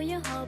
กูยหอ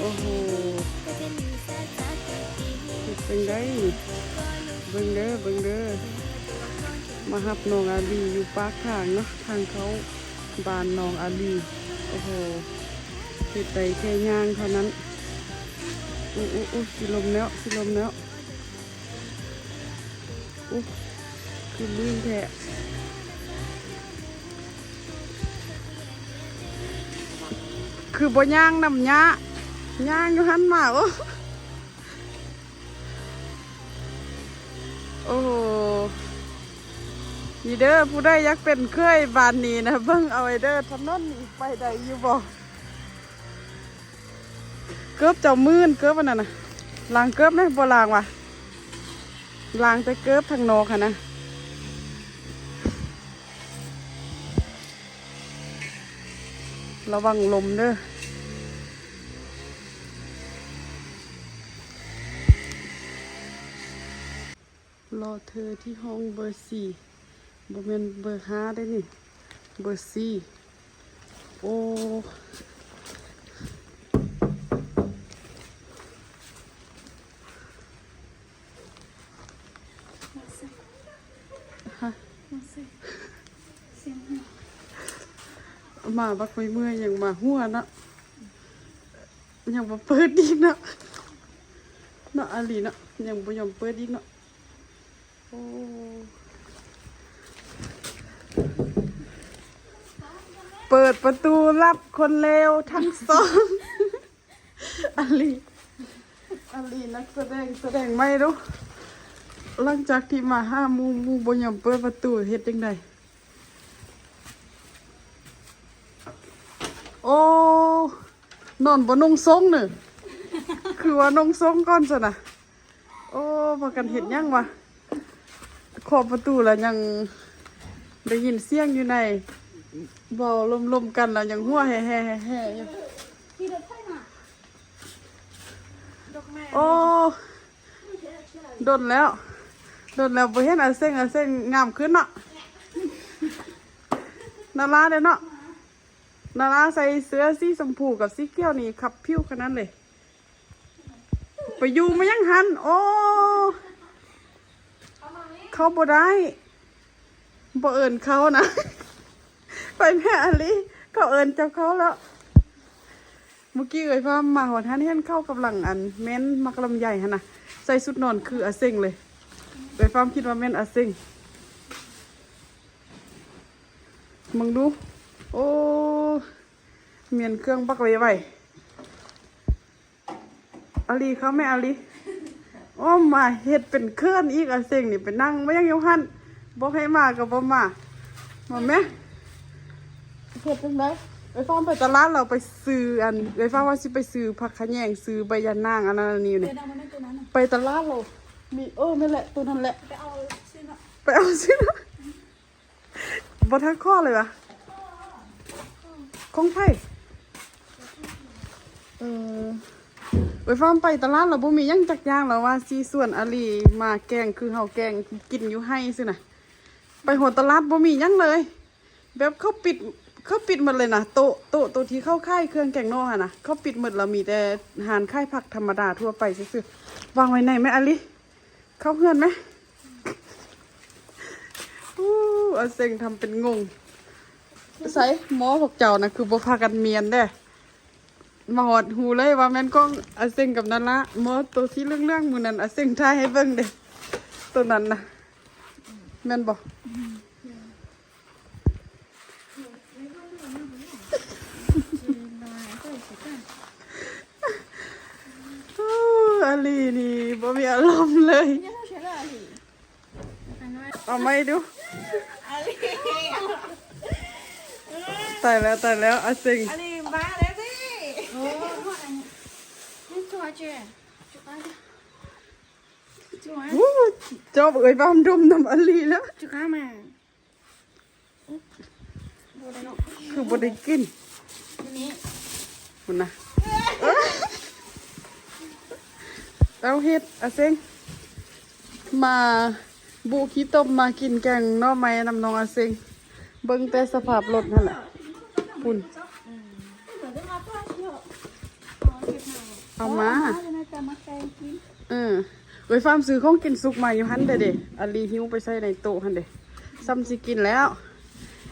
โอ้โหก็ที่ลีสันสักทีเฮ็ดจังได้เบิ่งเด้อเบิ่งเด้อมาหับน้องอาลีอยู่ปากทางเนาะทางเขาบ้านน้องอาลีโอ้โหเฮ็ดได้แค่ย่างเท่านั้นอู้อู้อู้สิลมแล้วสิลมแล้วอู้คือลื่นแท้ คือบ่ย่างนำยะย่างอยู่หันมาโอ้โอ้โหนี่เด้อผู้ใดอยากเป็นเคยบานนี้นะเบิ่งเอาไว้เด้อถนนนี่ไปได้อยู่บ่เกือบเจ้ามื่นเกือบอันนั้นนะล้างเกือบไหมบ่ล้างวะล้างแต่เกือบทางนอกค่ะนะ ระวังลมเด้อรอเธอที่ห้องเบอร์สี่บแมนเบอร์ห้าได้นี่ เบอร์สี่โอ้ฮะ มาบักไปเมื่อยอยังมาหัวนะยังมาเปิดดีกนะนะอาลีนะยังบ่ยอมเปิดอีกนะโอ้เปิดประตูรับคนเลวทั้งสองอาลีอาลีนักแสดงแสดงไม่รู้หลังจากที่มาห้ามูมูบยอมเปิดประตูเฮ็ดยังไงโอ้ นอนบนนงทรงเนอะคือว่านงทรงก่อนสินะโอ้พากันเห็นยังวะขอบประตูแล้วยังได้ยินเสียงอยู่ในเบาลมๆกันแล้วยังหัวแห่แห่แห่แห่อยู่โอ้โดนแล้วโดนแล้วบ่เห็นอาเส้งอาเส้งงามขึ้นเนาะนาราเด้อเนาะ นาราใส่เสื้อสีชมพูกับสีเขียวนี่ขับผิวขนาดเลย ไปอยู่มายังหัน โอ้เขาบ่ได้บ่เอิญเขานะ ไปแม่อลีเขาเอิญเจ้าเขาแล้วเมื่อกี้เอ่ยว่ามาหัวท่านเห็นเข้ากับหลังอันเม้นมักลำใหญ่ฮะนะใส่สุดนอนคืออาเซ็งเลยเอ่ยฟ้ามคิดว่าเม้นอาเซ็งมึงดู โอ้เมียนเครื่องบักไว้ไว้อาลีเขาไม่อาลีโอ้มาเฮ็ดเป็นเคลื่อนอีกอะเสียงนี่ไปนั่งไม่ยังยู่หันบ่ให้มาก็บ่มามาแม่เฮ็ดจังไดไปฟ้อมไปตลาดเราไปซื้ออันไปฟ้อมว่าสิไปซื้อผักขะแยงซื้อใบยะนางอันนั้นอันนี้นี่เดี๋ยวเอามาในตัวนั้นน่ะไปตลาดเรา มีเออนั่แหละตัวนั้นแหละ ไปเอาชิ้นละไปเอาสินะบ่ทันข้อเลยวะ ของไผเออไปฟ้อมไปตลาดเราบ่มียังจักอย่างแล้วว่าซีส่วนอาลีมาแกงคือเฮาแกงกินอยู่ให้ซินะไปหัวตลาดบ่มียังเลย แบบเขาปิดเขาปิดหมดเลยนะโต๊ะโต๊ะโต๊ะที่เข้าค่ายเครื่องแกงนอกอะนะเขาปิดหมดแล้มีแต่หารค่ายผักธรรมดาทั่วไปซื่อๆวางไว้ไหนไหมอาลีเข้าเพื่อนไหมอู้อาเซงทำเป็นงง ใส่หมอพวกเจ้านะคือบ่พากันเมียนเด้มาหอดหูเลยว่าแม่นกล้องอาเซงกับนั่นละหมอตัวที่เรื่องๆมือนั้นอาเซงทายให้เบิ่งเด้ตัวนั้นนะแม่นบ่โอ้อาลีนี่บ่มีอารมณ์เลย เอาไม่ดู ตายแล้วตายแล้วอาซิง อันนี้มาแล้วสิวู้จอบเอ่ยบ้ามดมน้ำอาลีแล้วจุก้ามาคือบได้กินนี้คุณนะเอาเฮ็ดอาซิงมาบุขี้ต้มมากินแกงหน่อไม้น้ำนองอาซิงเบิ่งแต่สภาพรถนั่นแหละ ปุ่น เอามาเออไว้ฟาร์มซื้อของกินสุกมาอยู่หันเด้เด้อาลีหิวไปใส่ในโต๊ะหันเด้ซ้ำสิกินแล้ว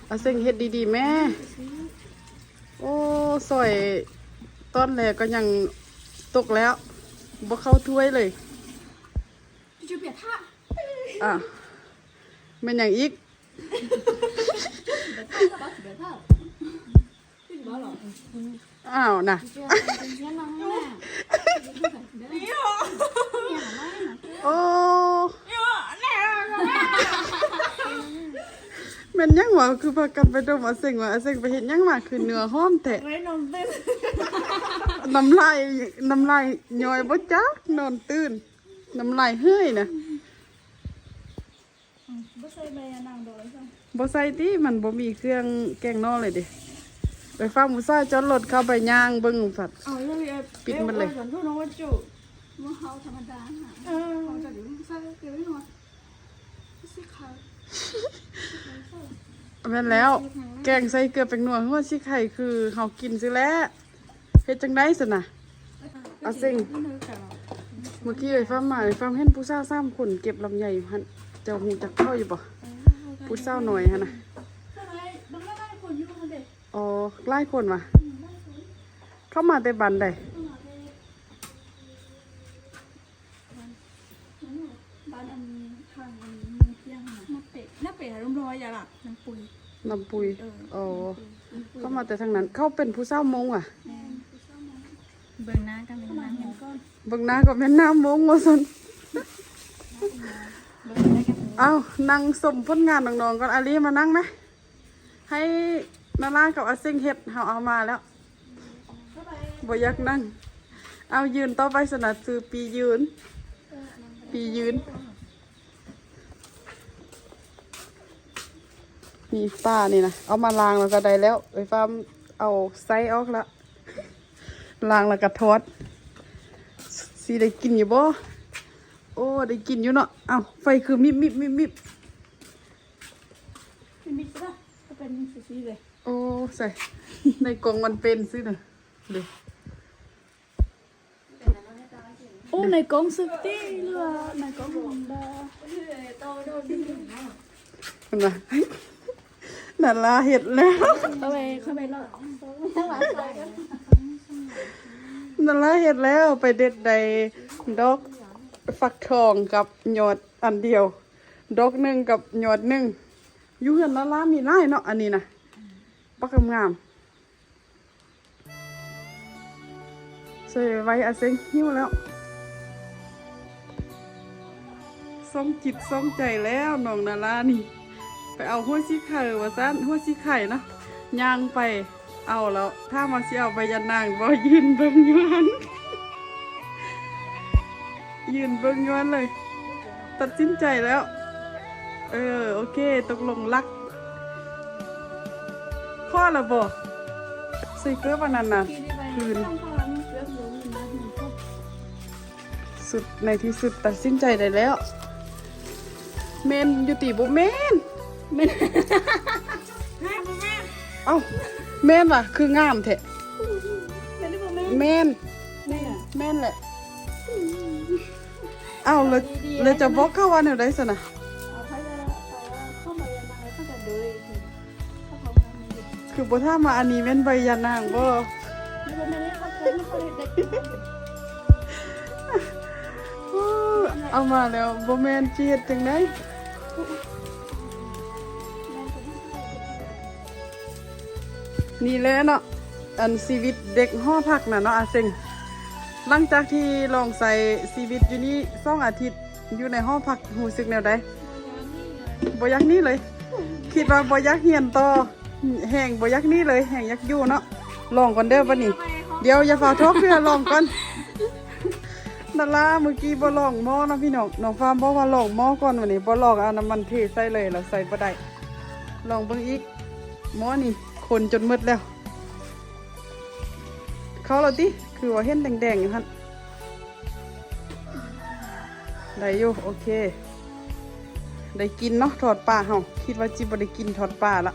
เอาเส้นเฮ็ดดีๆแม่ โอ้สอยตอนแรกก็ยังตกแล้วบ่เข้าถ้วยเลยจุเปียท่าอะแมันอย่างอีก อ้าวน่ะเจอเป็นเสียน้องแม่โอ้แม่นยังวะคือพากันไปดมอาเซ็งว่าอาเซ็งไปเห็นยังมาคือเนื้อหอมแท้ไว้นมตื้นน้ำลายน้ำลายย้อยบ่จักนอนตื่นน้ำลายเฮ้ยนะบ่ใส่ใบยานางดอยจ้ะบ่ใส่ติมันบ่มีเครื่องแกงนอเลยเดิ ไปฟังผู้ชายจอดรถเข้าไปย่างเบิ่งสัตว์ เอาเลยปิดมันเลยก่อนทุกน้องว่าจุมือเขาธรรมดาค่ะเออเขาจะอยู่ใส่เกลือไม่หน่อยสิค่ะแม่นแล้ว แกงใส่เกลือเป็นนัวหัวสิไข่คือเฮากินซิแหล้วเฮ็ดจังได๋ซั่นน่ะอาเซ็งนี่นึกกันเมื่อกี้ไอ้ฟ้ามาไอ้ฟ้าเห็นผู้สาวสามคนเก็บลำไยอยู่หั่นเจ้าฮู้จักเข้าอยู่บ่ผู้สาวน้อยหั่นน่ะ อ๋อหลายคนว่ะ เข้ามาแต่บันใดบ้านอันทางอันเมืองเที่ยงน่ะน้าเป็ดน้าเป็ดหารุ่มรอยอย่าหลับน้ำปุยลำปุยเอออ๋อเข้ามาแต่ทางนั้น เข้าเป็นผู้สาวมงว่ะ แม่เบิ่งหน้ากันเป็นน้ำเห็นก้อนเบิ่งหน้าก็แม่นน้ำมงว่าซั่นเบิ่งได้กันเอ้านั่งสมผลงานน้องๆก่อนอาลีมานั่งไหมให้ นารากับอาซิงเฮ็ดเฮาเอามาแล้วบ่อยากนั่ง เอายืนต่อไปสนัดซื้อปียืน ปียืนมีปลานี่นะเอามาล้างแล้วก็ได้แล้วไอ้ฟ้ามเอาไส้ออกล้วล้างแล้วก็ทอดสิได้กินอยู่บ่โอ้ได้กินอยู่เนาะเอาไฟคือมิบมิบมิบมิบมิตรป่ะเป็นสีเลย โอ้ใส่ ในกล่องมันเป็นซิน่ะเดี๋ยวโอ้ในกองสึกตี้เรือในกองของดามันมานั่นลาเห็ดแล้ว เข้าไปเข้าไปแล้วนั่นละเห็ดแล้วไปเด็ดใดดอกฟักทองกับหยอดอันเดียว ดอกหนึ่งกับหยอดหนึ่งอยู่เฮือนนั่นละมีหลายเนาะอันนี้นะ ปักงามๆใส่ไว้อาเซงหิ้วแล้วสมจิตสมใจแล้วน้องนาลานี่ ไปเอาหัวซีไข่ว่าซันหัวซีไข่นะย่างไปเอาแล้ว ถ้ามาสิเอาไปยันนางบ่ยืนเบิ่งอยวนยืนเบิ่งอยวนเลย ตัดสินใจแล้ว เออ โอเค ตกลงรัก พ่อละบ่ใส่เกลือปานนั้นน่ะที่ได้ไปคืนข้างพลังเสือหลงนะหนึ่งครบสุดในที่สุดตัดสินใจได้แล้ว เมนอยู่ตีบ่เมนเมนเอ้าเมนว่ะ คืองามแท้ไม่ได้บอกแม่เมนแม่น่ะแม่นแหละเอ้าแล้วแล้วจะบอกเข้าวันเดี๋ยวได้สนะเอาไปแล้วไปแล้วเข้ามายังไงเขาจะดูอีกทีเขาเขาทำมันอ บ่ถ้ามาอันนี้แม่นใบยานางบ่แล้วก็ไม่ได้เขาเคยไม่เคยเด็กอู้เอามาแล้วบ่แม่นสิเฮ็ดจังไดนี่แหละเนาะอันชีวิตเด็กหอพักน่ะเนาะอาเซงหลังจากที่ลองใส่ชีวิตอยู่นี่สองอาทิตย์อยู่ในห้องพักรู้สึกแนวใดบ่อยากหนี่เลย คิดว่าบ่อยากเฮียนต่อ แห่งบ่อยากนี่เลยแห่งยากยู่เนาะลองก่อนเด้อบัดนี้เดี๋ยวอย่าฝ่าทบเพื่อลองก่อนนั่นล่ะเมื่อกี้บ่ลองหม้อเนาะพี่น้องน้องฟาร์มบอกว่าลองหม้อก่อนวันนี้บ่ลองเอาน้ำมันเทใส่เลยแล้วใส่บ่ได้ลองเบิ่งอีกหม้อนี่คนจนหมดแล้ว เขาแล้วติคือว่าเห็นแดงๆอยู่หั่นได้อยู่โอเค ได้กินเนาะทอดปลาเฮาคิดว่าจิบ่ได้กินทอดปลาละ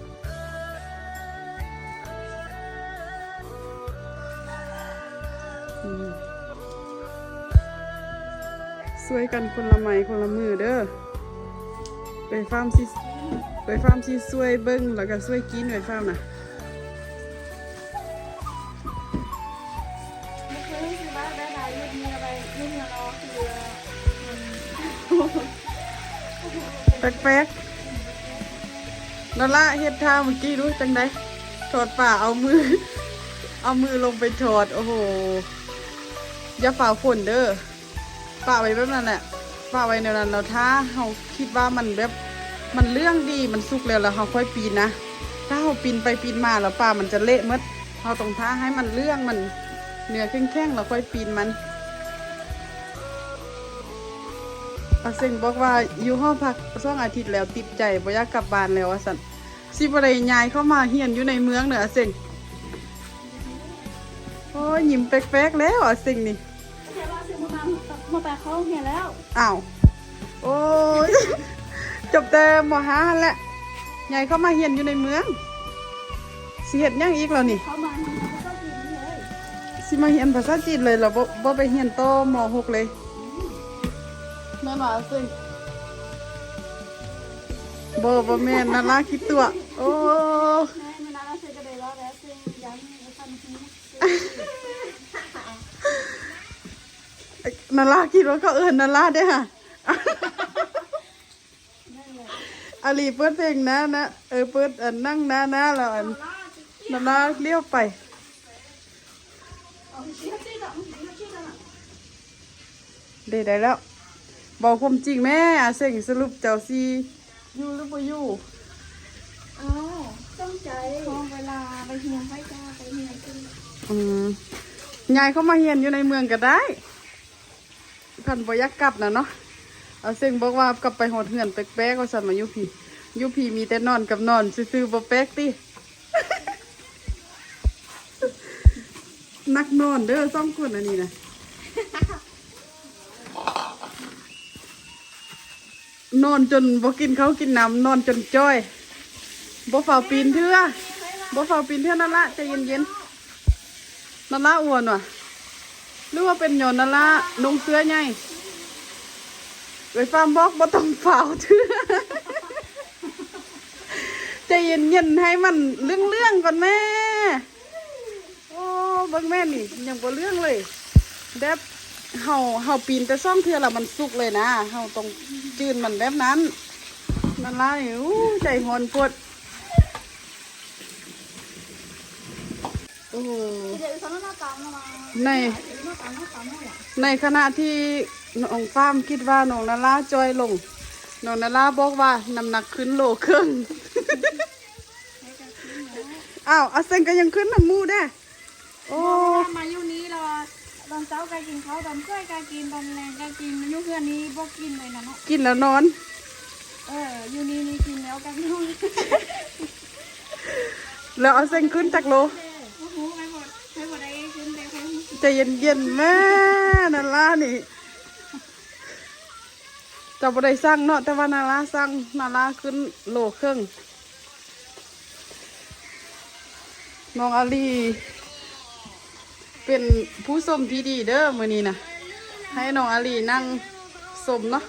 สวยกันคนละไม้คนละมือเด้อ ไปฟาร์มสิไปฟาร์มสิสวยเบิ่งแล้วก็สวยกินไปฟาร์มนะไม่เคยรู้สึกว่าได้ายมียไปลกเมียเตือแป๊กๆนั่นละเฮ็ดท่าเมื่อกี้รู้จังไดถอดป่าเอามือ เอามือลงไปถอด โอ้โห อย่าฝ่าฝนเด้อป่าไว้แบบนั้นแหละป่าไว้ในนั้นเราท้าเราคิดว่ามันแบบมันเรื่องดีมันสุกแล้วแล้วเราค่อยปีนนะ ถ้าเราปีนไปปีนมาแล้วป่ามันจะเละหมดเราต้องท้าให้มันเรื่องมันเนื้อแข็งๆเราค่อยปีนมันอาเซงบอกว่าอยู่ห้องพักสองอาทิตย์แล้วติดใจบ่อยากกลับบ้านแล้วว่าสันสิบ่ได้ย้ายเข้ามาเฮียนอยู่ในเมืองเหนืออาเซง โอ้ยยิ้มแปลกๆแล้วอาเซงนี่เดี๋ยวเราซื้อมามาแปลเขาเห็นแล้วอ้าวโอ้ยจบแต่มหาหั่นแหละย้ายเข้ามาเฮียนอยู่ในเมืองสิเฮ็ดหยังอีกแล้วนี่เขามาเขาก็กินเลยสิมาเฮียนภาษาจีนเลยเหรอบ่บ่ไปเฮียนต่อม .6 เลยแม่นว่าอาเซงบ่บ่แม่นนั่นล่ะคิดตัว โอ้ นาราคิดว่าเขาเอิญนาราได้อค่ะอาลีเปิดเพลงนะนะเออเปิดอันนั่งนะนะแล้วอันนาราเลี้ยวไปเอาชี้ชี้ต่อชี้ต่อได้ได้แล้ว บอกความจริงแม่อาเซ็งสรุปเจ้าซีอยู่หรือบ่อยู่ เอาต้องใจพอเวลาไปเฮียนไปจ้าไปเฮียนขึ้น อืมยายเขามาเฮียนอยู่ในเมืองก็ได้ท่านบอยากกลับนะเนาะอาเซ็งบอกว่ากลับไปหดเหือนแป๊กๆก็สันมายู่พี่อยู่พี่มีแต่นอนกับนอนซื่อๆบ่แป๊กตินักนอนเด้อสองคนอันนี้นะนอนจนบ่กินเขากินน้ำนอนจนจ้อยบ่ฝ่าปีนเทื่อบ่ฝ่าปีนเทื่อนั่นละใจเย็นๆ นั่นละอ้วนว่ะหรือว่าเป็นหยนนั่นละนุ่งเสื้อใหญ่ไว้ฟาร์มบอกบ่ต้องฝ่าวเทื่อใจเย็นๆให้มันเรื่องๆก่อนแม่ โอ้บิ่งแม่นี่ยังบ่เรื่องเลยแดบเฮาเฮาปีนแต่ซ่อมเทือละมันสุกเลยนะเฮาต้องจืนมันแบบนั้นนั่นล่ะนี่อู้ใจหอนปวดโอ้โห เดี๋ยวเขาหน้าตามมา ในหน้าตามหน้าตามนี่แหละในขณะที่น้องฟ้ามคิดว่าน้องนาราจอยลงน้องนาราบอกว่าน้ำหนักขึ้นโลครึ่งอ้าวอาเซงก็ยังขึ้นน้ำมูได้โอ้มาอยู่นี้เราตอนเช้าการกินเขาตอนเช้าการกินตอนแรงการกินยุคเพื่อนนี้พวกกินเลยนะเนาะกินแล้วนอน เอออยู่นี่นี่กินแล้วกันนู่นแล้วเอาเส้นขึ้นจากโล ใจเย็นๆแม่นารานี่จะบ่ได้สร้างเนาะแต่ว่านาราสร้างนาราขึ้นโลเครึ่องน้องอาลีเป็นผู้สมที่ดีเด้อมื้อนี้นะให้น้องอาลีนั่งสมเนาะ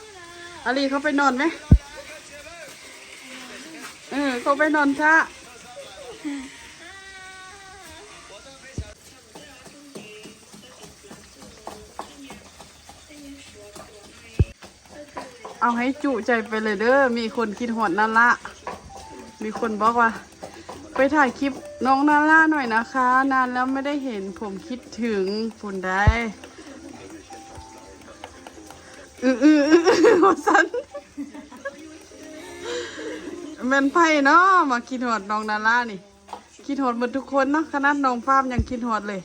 อาลีเขาไปนอนไหมเออเขาไปนอนท่า เอาให้จุใจไปเลยเด้อ มีคนคิดหอดนาละ มีคนบอกว่า ไปถ่ายคลิปน้องนาล่าหน่อยนะคะ นานแล้วไม่ได้เห็นผมคิดถึงฝุ่นได้อืออืออืออือหัวสันแมนไพ่เนาะมาคิดหอดน้องนาล่านี่ คิดหอดหมดทุกคนเนาะขนาดน้องฟ้ามยังคิดหอดเลย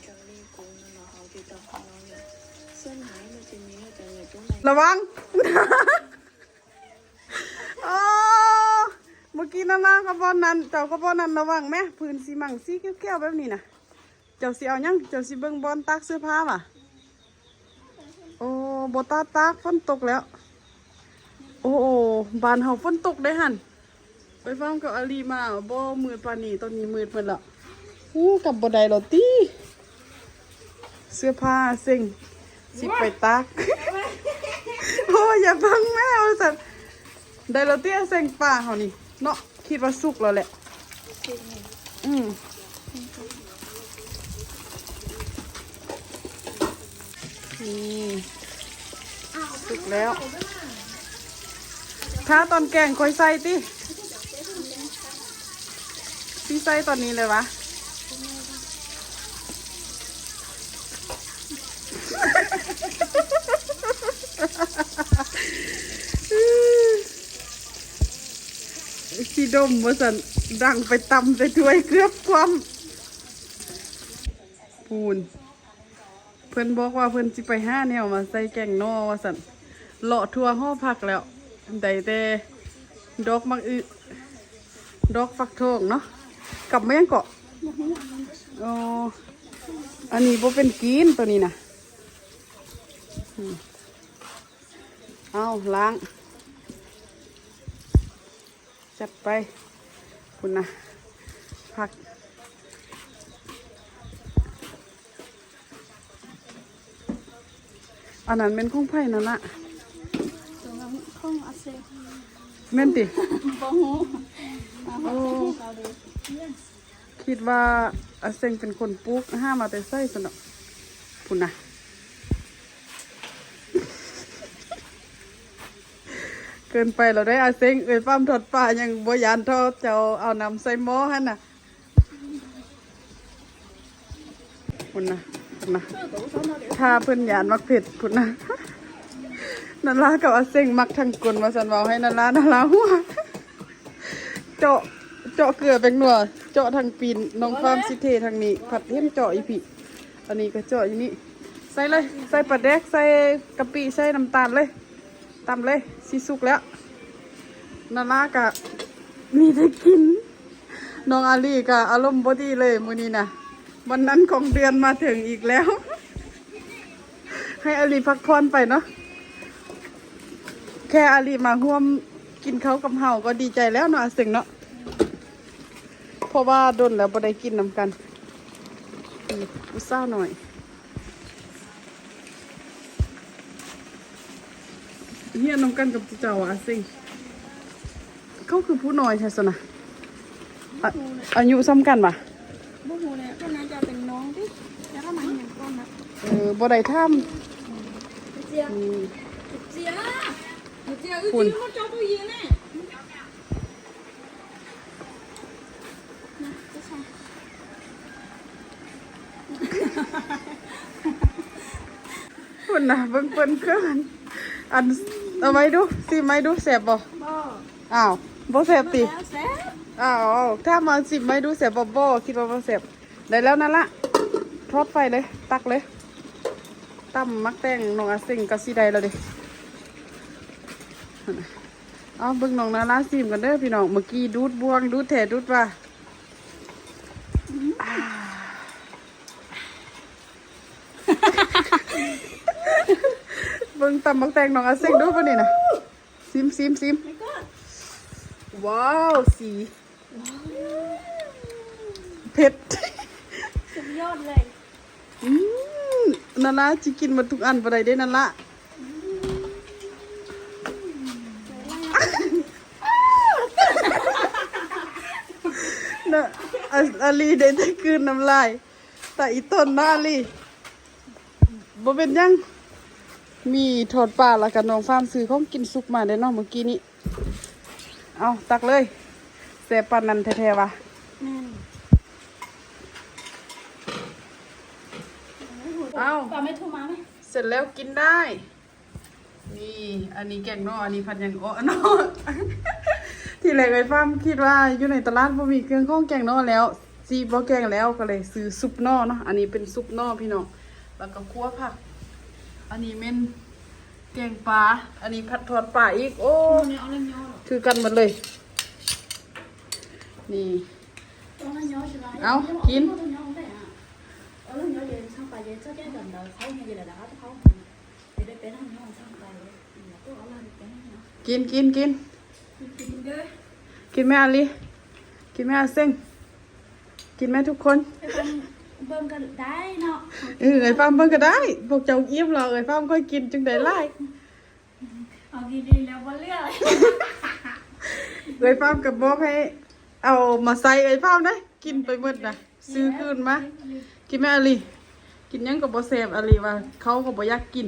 ระวัง โอ้เมื่อกี้นั่นนะกระบอกนั้นเจ้ากระบอกนั้นระวังแม่พื้นสีมังสีเกี้ยวๆแบบนี้นะเจ้าสีเอายังเจ้าสีเบิ่งบอลตักเสื้อผ้าป่ะโอ้บตาตากฝนตกแล้ว โอ้โบานเฮาฝนตกได้หันไปฟังกับอาลีมาบ่มืดปานนี้ตอนนี้มืดหมดละฮู้กับบ่ได้หรอติเสื้อผ้าเซ็งสิไปตากโอ้ยอย่าพังแม่เอาสัตว์ ได้แล้วเตี้ยเซ็งป่าเขานี่เนาะคิดว่าสุกแล้วแหละ อืมนี่สุกแล้ว ถ้าตอนแกงค่อยใส่ติพี่ใส่ตอนนี้เลยวะ สี ดมว่าสันดังไปตำไปถ้วยเกือบความปูน เพื่อนบอกว่าเพื่อนสิไปห้าแนวมาใส่แกงนอว่าสันเลาะทัวห่อผักแล้วได้แต่ดอกมักอึดอกฟักทองเนาะกลับมายังเกาะอ๋ออันนี้บ่เป็นกินตัวนี้นะเอาล้าง จัดไปคุณนะผักอันนั้นเป็นของไผ่นั่นละตรงนั้นข้องอาเซแม่นติบ่ฮู้โอ้คิดว่าอาเซงเป็นคนปลูกห้ามาแต่ไส้สนอคุณนะ เกินไปเราได้อาเซงเอ้ยฟ้ามถอดป่ายังบ่ยานทอดเจ้าเอาน้ำใส่หม้อหั่นน่ะคุณนะคุณนะถ้าเพิ่นยานมักเผ็ดพุ่นนะนันลากับอาเซ็งมักทั้งกลมาสันเวาให้นันลานันลาหัวเจาะเจาะเกลือเป็นหนัวเจาะทางปีนน้องฟาร์มสิเททางนี้ ผัดเห็นเจาะอีพีอันนี้ก็เจาะอยู่นี่ใส่เลย ใส่ปลาแดกใส่กะปิใส่น้ำตาลเลย ตำเลยสิสุกแล้วนันลากะมีได้กิน น้องอาลีก็อารมณ์บดีเลยมื้อนี้นะวันนั้นของเดือนมาถึงอีกแล้ว ให้อาลีพักผ่อนไปเนาะแค่อาลีมาร่วมกินเขากับเฮาก็ดีใจแล้วเนาะอาสิงเนาะเพราะว่าโดนแล้วบ่ได้กินนำกันอุซ่าหน่อย เฮียนำกันกับเจ้าอะอาเสิงเขาคือผู้น้อยใช่สนะอะอายุซ้ำกันปะบ่ฮู้เลยก็น่าจะเป็นน้องดิแล้วก็มาเห็นก้อนนะเออบ่ได้ท่ามเจียอืมเจียเจียอือคุณเขาจอตู้เย็นแน่นะจะใช่คุณนะเบิ่งเปิ้นเกินอัน เอาไว้ดูสิไม้ดูแสบบ่บ่อ้าวบ่แสบติแล้วแซ่บอ้าวเอาถ้ามาสิไม้ดูแสบบ่บ่คิดว่าบ่แสบได้แล้วนั่นละทอดไฟเลย ตักเลยตั้มมักแตงน้องอาซิงก็สิได้แล้วเดินั่นน่ะเอาเบิ่งน้องนาราซิมกันเด้อพี่น้องเมื่อกี้ดูดบวงดูดแถดูดว่าอ่า เบิ่งตำมักแตงน้องอาซิงดูป่ะนี่นะซิมซิมซิมไม่ก็ว้าว สี เผ็ด สุดยอดเลยอืมนั่นละจิกินหมาทุกอันบ่ได้เด้นั่นละนะอาอาลีได้แต่คืนน้ำลายแต่อีต้นนะอาลีบ่เป็นหยัง มีทอดปลาแล้วกับน้องฟาร์มซื้อของกินสุกมาได้เนาะเมื่อกี้นี้ เอาตักเลยแซ่บปานนั้นแท้ๆวะแม่นเอาปลาไม่ถูกมาไหมเสร็จแล้วกินได้ นี่ อันนี้แกงนออันนี้ผัดหยังอ้อนอที่แรกไอ้ฟาร์มคิดว่าอยู่ในตลาดบ่มีเครื่องข้องแกงนอแล้วซีบ่แกงแล้วก็เลยซื้อซุปนอเนาะ อันนี้เป็นซุปนอพี่น้อง แล้วก็คั่วผัก อันนี้เม่นแกงปลา อันนี้ผัดทอดปลาอีก โอ้เอาเนี่ยเอาเล่นย่อหรอคือกันหมดเลย นี่ เอาเล่นย่อใช่ไหมเอากิน เอาเล่นย่อได้อะเอาเล่นย่อเดี๋ยวช่างไปเดี๋ยวเจ้าแก้ดันเดาเขาเนี่ยเดี๋ยวเดี๋ยวเขาจะเขาเดี๋ยวได้เป็นทางย่อช่างไปเลยตัวเอาเล่นเป็นย่อกินกินกิน กินเด้อกินแม่อาลีกินแม่อาเซ็งกินแม่ทุกคนไปฟัง เบิ่งกันได้เนาะเออไอ้ฟาร์มเบิ่งก็ได้ พวกเจ้าเอี้ยมเราไอ้ฟาร์มค่อยกินจึงได้ไล่เอากินดีแล้วบ่เลือกไอ้ฟาร์มกับบอกให้เอามาใส่ไอ้ฟาร์มนะกินไปหมดนะซื้อคืนมากินแม่อาลีกินหยังกับบ่แซ่บอาลีว่าเขาก็บ่อยากกิน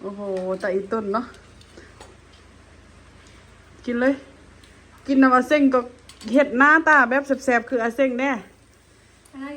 โอ้โหแต่อีต้นเนาะกินเลย กินน้ำอาเซ็งก็เห็ดหน้าตาแบบแซ่บๆคืออาเซ็งแน่ ถ้า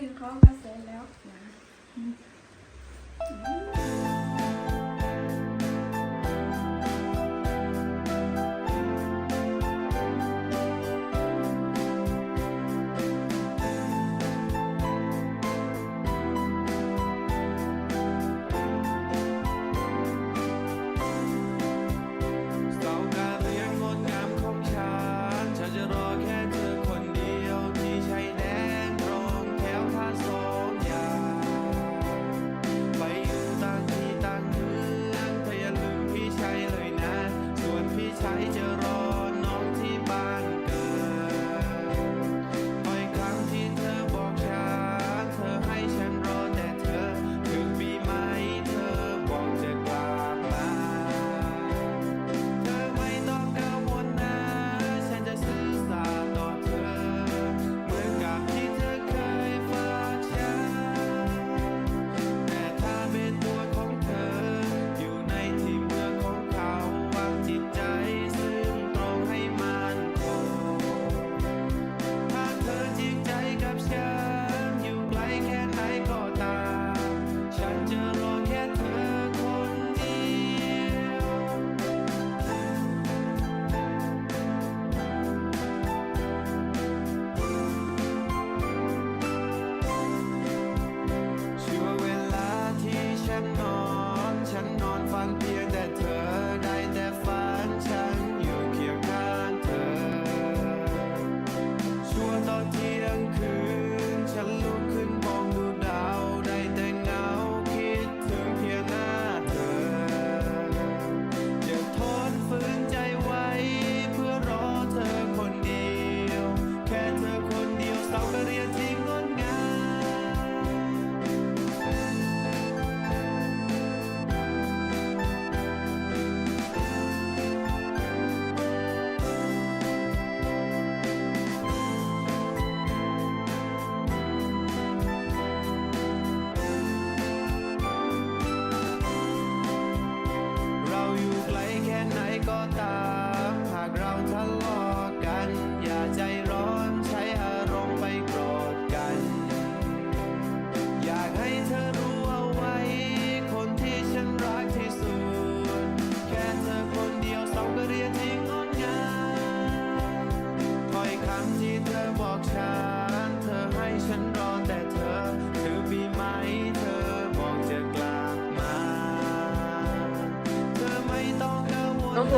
ห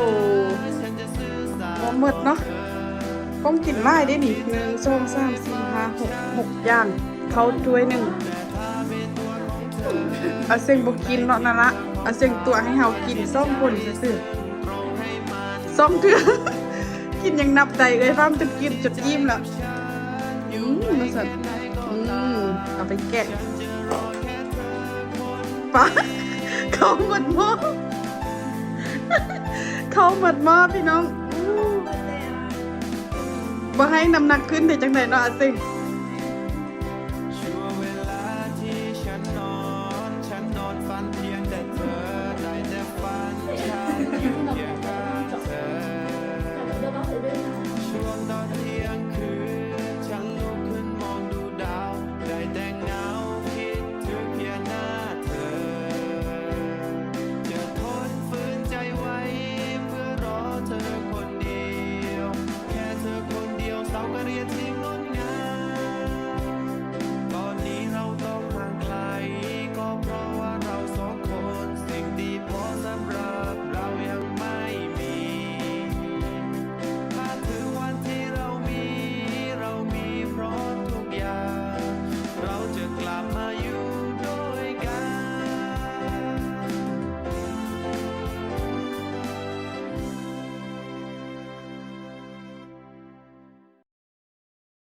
อหมดเนาะก้องกินไล่ได้นี่หนึ่งสองสามสี่ห้าหกหกย่างเขาถ้วยหนึ่งอาเซ็งบกินเนาะนั่นละอาเซ็งตัวให้เฮากินซ่องคนซื่อซ่องเถือกินยังนับใจเลยฟ้ามจะกินจดยิ้มละอืมมาสัตว์อืมเอาไปแกะปะเขาหมดหม้อ เข้าหมดหม้อพี่น้องบ่ให้น้ำหนักขึ้นแต่จังได๋เนาะสิช่วงตอนเที่ยงคืน